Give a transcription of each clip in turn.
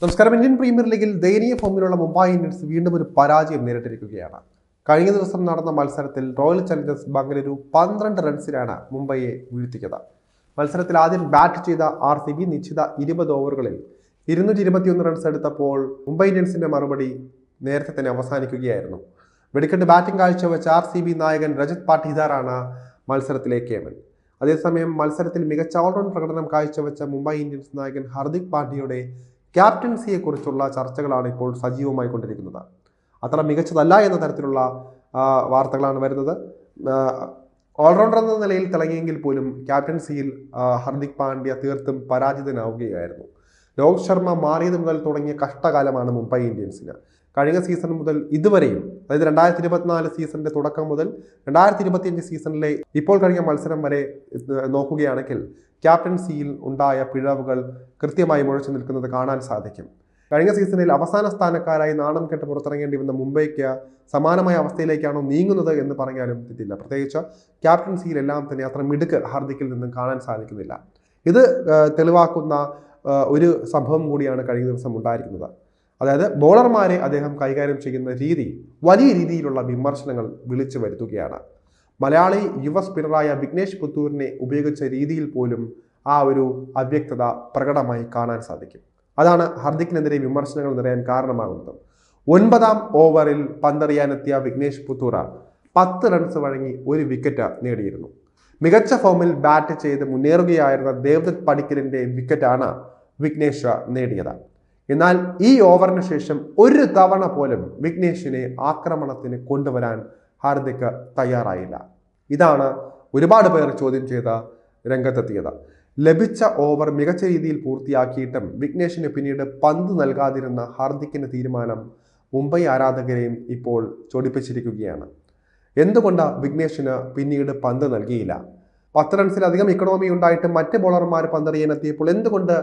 നമസ്കാരം. Indian premier ലീഗിൽ ദയനീയ ഫോമിലുള്ള മുംബൈ ഇന്ത്യൻസ് വീണ്ടും ഒരു പരാജയം നേരിട്ടിരിക്കുകയാണ്. കഴിഞ്ഞ ദിവസം നടന്ന മത്സരത്തിൽ റോയൽ ചലഞ്ചേഴ്സ് ബംഗളൂരു പന്ത്രണ്ട് റൺസിലാണ് മുംബൈയെ വീഴ്ത്തിയത്. മത്സരത്തിൽ ആദ്യം ബാറ്റ് ചെയ്ത ആർ സി ബി നിശ്ചിത ഇരുപത് ഓവറുകളിൽ ഇരുന്നൂറ്റി ഇരുപത്തിയൊന്ന് റൺസ് എടുത്തപ്പോൾ മുംബൈ ഇന്ത്യൻസിന്റെ മറുപടി നേരത്തെ തന്നെ അവസാനിക്കുകയായിരുന്നു. വെടിക്കെട്ട് ബാറ്റിംഗ് കാഴ്ചവെച്ച ആർ സി ബി നായകൻ രജത് പാട്ടിദാറാണ് മത്സരത്തിലെ കേമൻ. അതേസമയം മത്സരത്തിൽ മികച്ച ഓൾറൗണ്ട് പ്രകടനം കാഴ്ചവെച്ച മുംബൈ ഇന്ത്യൻസ് നായകൻ ഹർദിക് പാണ്ഡ്യയുടെ ക്യാപ്റ്റൻസിയെക്കുറിച്ചുള്ള ചർച്ചകളാണ് ഇപ്പോൾ സജീവമായി കൊണ്ടിരിക്കുന്നത്. അത്ര മികച്ചതല്ല എന്ന തരത്തിലുള്ള വാർത്തകളാണ് വരുന്നത്. ഓൾറൗണ്ടർ എന്ന നിലയിൽ തിളങ്ങിയെങ്കിൽ പോലും ക്യാപ്റ്റൻസിയിൽ ഹർദിക് പാണ്ഡ്യ തീർത്തും പരാജിതനാവുകയായിരുന്നു. രോഹിത് ശർമ്മ മാറിയത് മുതൽ തുടങ്ങിയ കഷ്ടകാലമാണ് മുംബൈ ഇന്ത്യൻസിന്. കഴിഞ്ഞ സീസൺ മുതൽ ഇതുവരെയും അതായത് രണ്ടായിരത്തി ഇരുപത്തിനാല് സീസണിന്റെ തുടക്കം മുതൽ രണ്ടായിരത്തി ഇരുപത്തിയഞ്ച് സീസണിലെ ഇപ്പോൾ കഴിഞ്ഞ മത്സരം വരെ നോക്കുകയാണെങ്കിൽ ക്യാപ്റ്റൻസിയിൽ ഉണ്ടായ പിഴവുകൾ കൃത്യമായി മുഴച്ചു നിൽക്കുന്നത് കാണാൻ സാധിക്കും. കഴിഞ്ഞ സീസണിൽ അവസാന സ്ഥാനക്കാരായി നാണം കെട്ട് പുറത്തിറങ്ങേണ്ടി വന്ന മുംബൈക്ക് സമാനമായ അവസ്ഥയിലേക്കാണോ നീങ്ങുന്നത് എന്ന് പറഞ്ഞാലും തെറ്റില്ല പ്രത്യേകിച്ച് ക്യാപ്റ്റൻസിയിൽ എല്ലാം തന്നെ അത്ര മിടുക്ക് ഹാർദിക്കിൽ നിന്നും കാണാൻ സാധിക്കുന്നില്ല. ഇത് തെളിവാക്കുന്ന ഒരു സംഭവം കൂടിയാണ് കഴിഞ്ഞ ദിവസം ഉണ്ടായിരിക്കുന്നത്. അതായത് ബോളർമാരെ അദ്ദേഹം കൈകാര്യം ചെയ്യുന്ന രീതി വലിയ രീതിയിലുള്ള വിമർശനങ്ങൾ വിളിച്ചു വരുത്തുകയാണ്. മലയാളി യുവ സ്പിന്നറായ വിഘ്നേഷ് പുത്തൂരിനെ ഉപയോഗിച്ച രീതിയിൽ പോലും ആ ഒരു അവ്യക്തത പ്രകടമായി കാണാൻ സാധിക്കും. അതാണ് ഹർദിക്കിനെതിരെ വിമർശനങ്ങൾ നിറയാൻ കാരണമാകുന്നത്. ഒൻപതാം ഓവറിൽ പന്തെറിയാനെത്തിയ വിഘ്നേഷ് പുത്തൂറ പത്ത് റൺസ് വഴങ്ങി ഒരു വിക്കറ്റ് നേടിയിരുന്നു. മികച്ച ഫോമിൽ ബാറ്റ് ചെയ്ത് മുന്നേറുകയായിരുന്ന ദേവദത്ത് പടിക്കലിന്റെ വിക്കറ്റാണ് വിഘ്നേഷ് നേടിയത്. എന്നാൽ ഈ ഓവറിന് ശേഷം ഒരു തവണ പോലും വിഘ്നേഷിനെ ആക്രമണത്തിന് കൊണ്ടുവരാൻ ഹാർദിക് തയ്യാറായില്ല. ഇതാണ് ഒരുപാട് പേർ ചോദ്യം ചെയ്ത രംഗത്തെത്തിയത്. ലഭിച്ച ഓവർ മികച്ച രീതിയിൽ പൂർത്തിയാക്കിയിട്ടും വിഘ്നേഷിന് പിന്നീട് പന്ത് നൽകാതിരുന്ന ഹാർദിക്കിന്റെ തീരുമാനം മുംബൈ ആരാധകരെയും ഇപ്പോൾ ചൊടിപ്പിച്ചിരിക്കുകയാണ്. എന്തുകൊണ്ടാണ് വിഘ്നേഷിന് പിന്നീട് പന്ത് നൽകിയില്ല? പത്ത് റൺസിലധികം ഇക്കണോമി ഉണ്ടായിട്ട് മറ്റ് ബോളർമാർ പന്തെറിയാനെത്തിയപ്പോൾ എന്തുകൊണ്ട്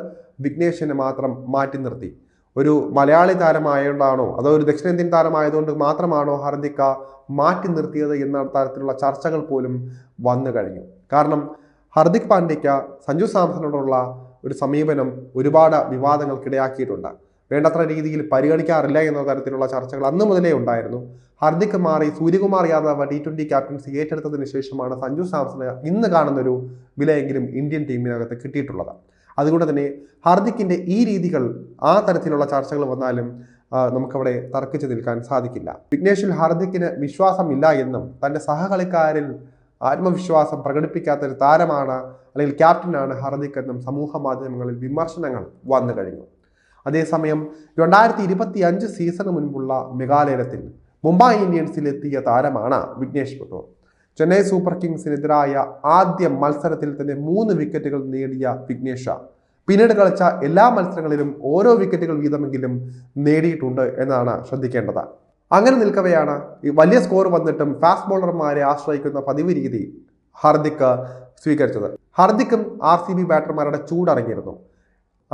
വിഘ്നേഷിനെ മാത്രം മാറ്റി നിർത്തി? ഒരു മലയാളി താരമായതുകൊണ്ടാണോ അതോ ഒരു ദക്ഷിണേന്ത്യൻ താരമായതുകൊണ്ട് മാത്രമാണോ ഹർദിക്ക മാറ്റി നിർത്തിയത് എന്ന തരത്തിലുള്ള ചർച്ചകൾ പോലും വന്നു കഴിഞ്ഞു. കാരണം ഹർദിക് പാണ്ഡ്യയ്ക്ക് സഞ്ജു സാംസണോടുള്ള ഒരു സമീപനം ഒരുപാട് വിവാദങ്ങൾക്കിടയാക്കിയിട്ടുണ്ട്. വേണ്ടത്ര രീതിയിൽ പരിഗണിക്കാറില്ല എന്ന തരത്തിലുള്ള ചർച്ചകൾ അന്ന് മുതലേ ഉണ്ടായിരുന്നു. ഹർദിക് മാറി Suryakumar Yadav T twenty captaincy ഏറ്റെടുത്തതിന് ശേഷമാണ് സഞ്ജു സാംസണ് ഇന്ന് കാണുന്നൊരു വിലയെങ്കിലും ഇന്ത്യൻ ടീമിനകത്ത് കിട്ടിയിട്ടുള്ളത്. അതുകൊണ്ട് തന്നെ ഹർദിക്കിന്റെ ഈ രീതികൾ ആ തരത്തിലുള്ള ചർച്ചകൾ വന്നാലും നമുക്കവിടെ തർക്കിച്ചു നിൽക്കാൻ സാധിക്കില്ല. വിഘ്നേഷിൽ ഹർദിക്കിന് വിശ്വാസമില്ല എന്നും തന്റെ സഹകളിക്കാരിൽ ആത്മവിശ്വാസം പ്രകടിപ്പിക്കാത്തൊരു താരമാണ് അല്ലെങ്കിൽ ക്യാപ്റ്റനാണ് ഹർദിക് എന്നും സമൂഹ മാധ്യമങ്ങളിൽ വിമർശനങ്ങൾ വന്നു കഴിഞ്ഞു. അതേസമയം രണ്ടായിരത്തി ഇരുപത്തി അഞ്ച് സീസണ് മുൻപുള്ള മെഗാലയത്തിൽ മുംബൈ ഇന്ത്യൻസിലെത്തിയ താരമാണ് വിഘ്നേഷ് പുത്തൂർ. ചെന്നൈ സൂപ്പർ കിങ്സിനെതിരായ ആദ്യ മത്സരത്തിൽ തന്നെ മൂന്ന് വിക്കറ്റുകൾ നേടിയ വിഘ്നേഷ പിന്നീട് കളിച്ച എല്ലാ മത്സരങ്ങളിലും ഓരോ വിക്കറ്റുകൾ വീതമെങ്കിലും നേടിയിട്ടുണ്ട് എന്നാണ് ശ്രദ്ധിക്കേണ്ടത്. അങ്ങനെ നിൽക്കവെയാണ് ഈ വലിയ സ്കോർ വന്നിട്ടും ഫാസ്റ്റ് ബോളർമാരെ ആശ്രയിക്കുന്ന പതിവ് രീതി ഹാർദിക് സ്വീകരിച്ചത്. ഹർദിക്കും ആർ സി ബി ബാറ്റർമാരുടെ ചൂടടങ്ങിയിരുന്നു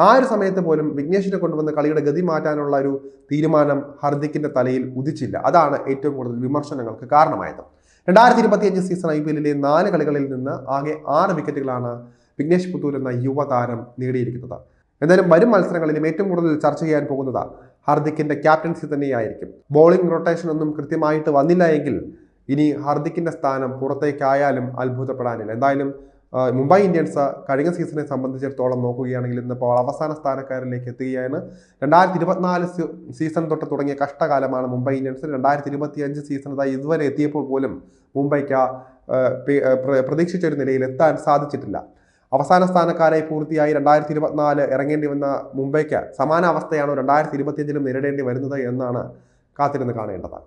ആ ഒരു സമയത്ത് പോലും വിഘ്നേഷിനെ കൊണ്ടുവന്ന് കളിയുടെ ഗതി മാറ്റാനുള്ള ഒരു തീരുമാനം ഹർദിക്കിന്റെ തലയിൽ ഉദിച്ചില്ല. അതാണ് ഏറ്റവും കൂടുതൽ വിമർശനങ്ങൾക്ക് കാരണമായത്. രണ്ടായിരത്തി ഇരുപത്തിയഞ്ച് സീസൺ ഐ പി എല്ലിലെ നാല് കളികളിൽ നിന്ന് ആകെ ആറ് വിക്കറ്റുകളാണ് വിഘ്നേഷ് പുത്തൂർ എന്ന യുവതാരം നേടിയിരിക്കുന്നത്. എന്തായാലും വരും മത്സരങ്ങളിലും ഏറ്റവും കൂടുതൽ ചർച്ച ചെയ്യാൻ പോകുന്നത് ഹർദിക്കിന്റെ ക്യാപ്റ്റൻസി തന്നെയായിരിക്കും. ബോളിംഗ് റൊട്ടേഷൻ ഒന്നും കൃത്യമായിട്ട് വന്നില്ല എങ്കിൽ ഇനി ഹർദിക്കിന്റെ സ്ഥാനം പുറത്തേക്കായാലും അത്ഭുതപ്പെടാനില്ല. എന്തായാലും മുംബൈ ഇന്ത്യൻസ് കഴിഞ്ഞ സീസണെ സംബന്ധിച്ചിടത്തോളം നോക്കുകയാണെങ്കിൽ ഇന്നിപ്പോൾ അവസാന സ്ഥാനക്കാരിലേക്ക് എത്തുകയാണ്. രണ്ടായിരത്തി ഇരുപത്തിനാല് സീസൺ തൊട്ട് തുടങ്ങിയ കഷ്ടകാലമാണ് മുംബൈ ഇന്ത്യൻസ്. രണ്ടായിരത്തി ഇരുപത്തി അഞ്ച് സീസൺ അതായത് ഇതുവരെ എത്തിയപ്പോൾ പോലും മുംബൈക്ക് പ്രതീക്ഷിച്ച ഒരു നിലയിൽ എത്താൻ സാധിച്ചിട്ടില്ല. അവസാന സ്ഥാനക്കാരായി പൂർത്തിയായി രണ്ടായിരത്തി ഇരുപത്തിനാല് ഇറങ്ങേണ്ടി വന്ന മുംബൈക്ക് സമാന അവസ്ഥയാണോ രണ്ടായിരത്തി ഇരുപത്തിയഞ്ചിലും നേരിടേണ്ടി വരുന്നത് എന്നാണ് കാത്തിരുന്ന് കാണേണ്ടത്.